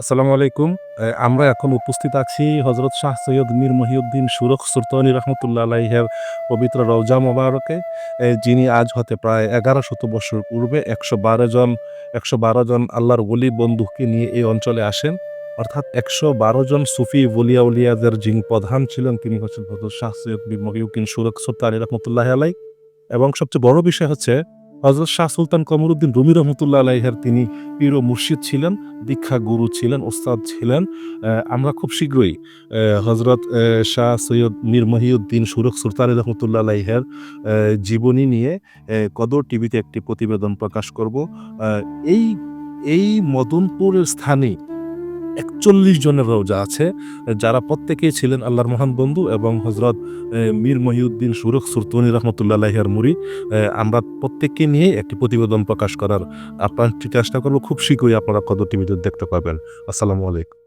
আসসালামু আলাইকুম। আমরা এখন উপস্থিত আছি হজরত শাহ সৈয়দ মীর মহিউদ্দিন সুরখ সুলতানি রহমতুল্লাহ আলাইহের পবিত্র রওজা মোবারকে। যিনি আজ হতে প্রায় এগারো শত বছর পূর্বে একশো বারো জন, একশো বারো জন আল্লাহর ওলি বন্ধুকে নিয়ে এই অঞ্চলে আসেন। অর্থাৎ একশো বারো জন সুফি বলিয়া উলিয়াদের যিনি প্রধান ছিলেন তিনি হচ্ছেন হজরত শাহ সৈয়দ মীর মহিউদ্দিন সুরখ সুলতানি রহমতুল্লাহ আলাই এবং সবচেয়ে বড় বিষয় হচ্ছে হজরত শাহ সুলতান কমরুদ্দিন রুমি রহমতুল্লাহ আলাইহার তিনি পীর ও মুর্শিদ ছিলেন, দীক্ষা গুরু ছিলেন, ওস্তাদ ছিলেন। আমরা খুব শীঘ্রই হজরত শাহ সৈয়দ মীর মহিউদ্দিন সুরখ সুলতানি রহমতুল্লাহ আলাইহার জীবনী নিয়ে কদর টিভিতে একটি প্রতিবেদন প্রকাশ করব। এই এই মদনপুরের স্থানে একচল্লিশ জনের রোজা আছে। যারা প্রত্যেকেই ছিলেন আল্লাহর মহান বন্ধু এবং হজরত মীর মহিউদ্দিন সুরখ সুরতনি রহমতুল্লাহ আলাইহের মুড়ি আমরা প্রত্যেককে নিয়ে একটি প্রতিবেদন প্রকাশ করার আপনার চেষ্টা করব। খুব শীঘ্রই আপনারা কদর টিভিতে দেখতে পাবেন। আসসালামু আলাইকুম।